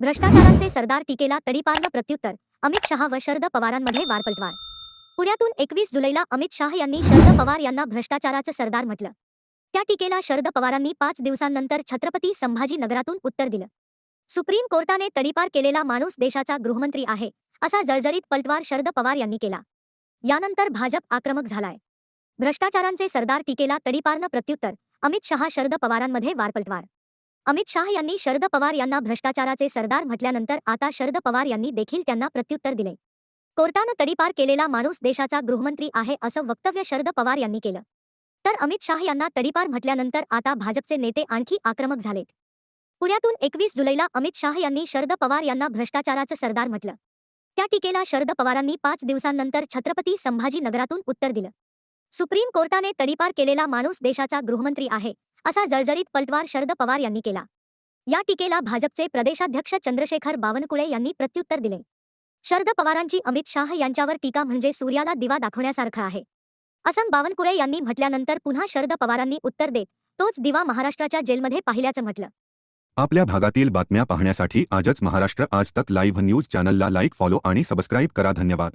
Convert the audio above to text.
भ्रष्टाचारांचे सरदार टीकेला तडीपारनं प्रत्युत्तर अमित शहा व शरद पवारांमध्ये वारपलटवार. पुण्यातून एकवीस जुलैला अमित शाह यांनी शरद पवार यांना भ्रष्टाचाराचं सरदार म्हटलं. त्या टीकेला शरद पवारांनी पाच दिवसांनंतर छत्रपती संभाजी नगरातून उत्तर दिलं. सुप्रीम कोर्टाने तडीपार केलेला माणूस देशाचा गृहमंत्री आहे असा जळजळीत पलटवार शरद पवार यांनी केला. यानंतर भाजप आक्रमक झालाय. भ्रष्टाचारांचे सरदार टीकेला तडीपारनं प्रत्युत्तर अमित शहा शरद पवारांमध्ये वारपलटवार. अमित शाह यांनी शरद पवार यांना भ्रष्टाचाराचे सरदार म्हटल्यानंतर आता शरद पवार यांनी देखील त्यांना प्रत्युत्तर दिले. कोर्टानं तडीपार केलेला माणूस देशाचा गृहमंत्री आहे असं वक्तव्य शरद पवार यांनी केलं. तर अमित शाह यांना तडीपार म्हटल्यानंतर आता भाजपचे नेते आणखी आक्रमक झालेत. पुण्यातून एकवीस जुलैला अमित शाह यांनी शरद पवार यांना भ्रष्टाचाराचं सरदार म्हटलं. त्या टीकेला शरद पवारांनी पाच दिवसांनंतर छत्रपती संभाजी नगरातून उत्तर दिलं. सुप्रीम कोर्टाने तडीपार केलेला माणूस देशाचा गृहमंत्री आहे असा जळजळीत पलटवार शरद पवार यांनी केला. या टीकेला भाजपचे प्रदेशाध्यक्ष चंद्रशेखर बावनकुळे यांनी प्रत्युत्तर दिले. शरद पवारांची अमित शाह यांच्यावर टीका म्हणजे सूर्याला दिवा दाखवण्यासारखं आहे. असं बावनकुळे यांनी म्हटल्यानंतर पुन्हा शरद पवारांनी उत्तर देत तोच दिवा महाराष्ट्राच्या जेलमध्ये पाहिल्याचं म्हटलं. आपल्या भागातील बातम्या पाहण्यासाठी आजच महाराष्ट्र आज तक लाईव्ह न्यूज चॅनलला लाईक फॉलो आणि सबस्क्राईब करा. धन्यवाद.